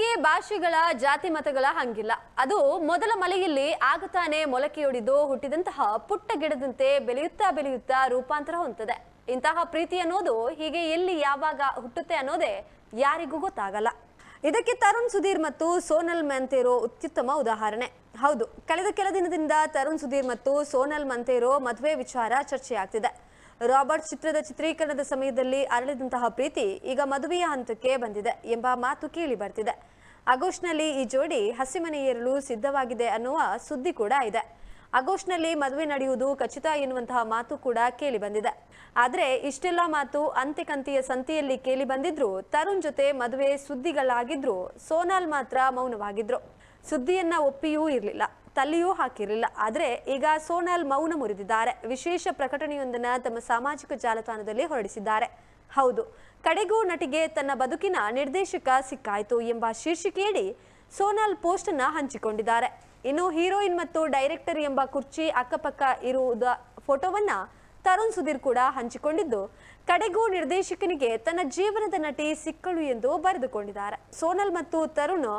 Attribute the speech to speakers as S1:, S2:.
S1: ಪ್ರೀತಿಗೆ ಭಾಷೆಗಳ, ಜಾತಿ ಮತಗಳ ಹಂಗಿಲ್ಲ. ಅದು ಮೊದಲ ಮಲೆಯಲ್ಲಿ ಆಗತಾನೆ ಮೊಲಕೆಯೊಡಿದು ಹುಟ್ಟಿದಂತಹ ಪುಟ್ಟ ಗಿಡದಂತೆ ಬೆಳೆಯುತ್ತಾ ಬೆಳೆಯುತ್ತಾ ರೂಪಾಂತರ ಹೊಂದಿದೆ ಇಂತಹ ಪ್ರೀತಿ ಅನ್ನೋದು ಹೀಗೆ ಎಲ್ಲಿ ಯಾವಾಗ ಹುಟ್ಟುತ್ತೆ ಅನ್ನೋದೇ ಯಾರಿಗೂ ಗೊತ್ತಾಗಲ್ಲ. ಇದಕ್ಕೆ ತರುಣ್ ಸುಧೀರ್ ಮತ್ತು ಸೋನಲ್ ಮಂತೇರೋ ಅತ್ಯುತ್ತಮ ಉದಾಹರಣೆ. ಹೌದು, ಕಳೆದ ಕೆಲ ದಿನದಿಂದ ತರುಣ್ ಸುಧೀರ್ ಮತ್ತು ಸೋನಲ್ ಮಂತೇರೋ ಮದುವೆ ವಿಚಾರ ಚರ್ಚೆಯಾಗ್ತಿದೆ. ರಾಬರ್ಟ್ ಚಿತ್ರದ ಚಿತ್ರೀಕರಣದ ಸಮಯದಲ್ಲಿ ಅರಳಿದಂತಹ ಪ್ರೀತಿ ಈಗ ಮದುವೆಯ ಹಂತಕ್ಕೆ ಬಂದಿದೆ ಎಂಬ ಮಾತು ಕೇಳಿ ಬರ್ತಿದೆ. ಆಗಸ್ಟ್ನಲ್ಲಿ ಈ ಜೋಡಿ ಹಸಿಮನೆಯೇರಲು ಸಿದ್ಧವಾಗಿದೆ ಅನ್ನುವ ಸುದ್ದಿ ಕೂಡ ಇದೆ. ಆಗಸ್ಟ್ನಲ್ಲಿ ಮದುವೆ ನಡೆಯುವುದು ಖಚಿತ ಎನ್ನುವಂತಹ ಮಾತು ಕೂಡ ಕೇಳಿ ಬಂದಿದೆ. ಆದರೆ ಇಷ್ಟೆಲ್ಲ ಮಾತು ಅಂತೆ ಕಂತಿಯ ಸಂತಿಯಲ್ಲಿ ಕೇಳಿ ಬಂದಿದ್ರು ತರುಣ್ ಜೊತೆ ಮದುವೆ ಸುದ್ದಿಗಳಾಗಿದ್ರು ಸೋನಾಲ್ ಮಾತ್ರ ಮೌನವಾಗಿದ್ರು. ಸುದ್ದಿಯನ್ನ ಒಪ್ಪಿಯೂ ಇರಲಿಲ್ಲ. ತಲ್ಲಿಯೂ ಹಾಕಿರಲಿಲ್ಲ. ಆದರೆ ಈಗ ಸೋನಾಲ್ ಮೌನ ಮುರಿದಿದ್ದಾರೆ. ವಿಶೇಷ ಪ್ರಕಟಣೆಯೊಂದನ್ನ ತಮ್ಮ ಸಾಮಾಜಿಕ ಜಾಲತಾಣದಲ್ಲಿ ಹೊರಡಿಸಿದ್ದಾರೆ. ಹೌದು, ಕಡೆಗೂ ನಟಿಗೆ ತನ್ನ ಬದುಕಿನ ನಿರ್ದೇಶಕ ಸಿಕ್ಕಾಯಿತು ಎಂಬ ಶೀರ್ಷಿಕೆಯಡಿ ಸೋನಾಲ್ ಪೋಸ್ಟ್ ಅನ್ನ ಹಂಚಿಕೊಂಡಿದ್ದಾರೆ. ಇನ್ನು ಹೀರೋಯಿನ್ ಮತ್ತು ಡೈರೆಕ್ಟರ್ ಎಂಬ ಕುರ್ಚಿ ಅಕ್ಕಪಕ್ಕ ಇರುವುದ ಫೋಟೋವನ್ನ ತರುಣ್ ಸುಧೀರ್ ಕೂಡ ಹಂಚಿಕೊಂಡಿದ್ದು, ಕಡೆಗೂ ನಿರ್ದೇಶಕನಿಗೆ ತನ್ನ ಜೀವನದ ನಟಿ ಸಿಕ್ಕಳು ಎಂದು ಬರೆದುಕೊಂಡಿದ್ದಾರೆ. ಸೋನಲ್ ಮತ್ತು ತರುಣ್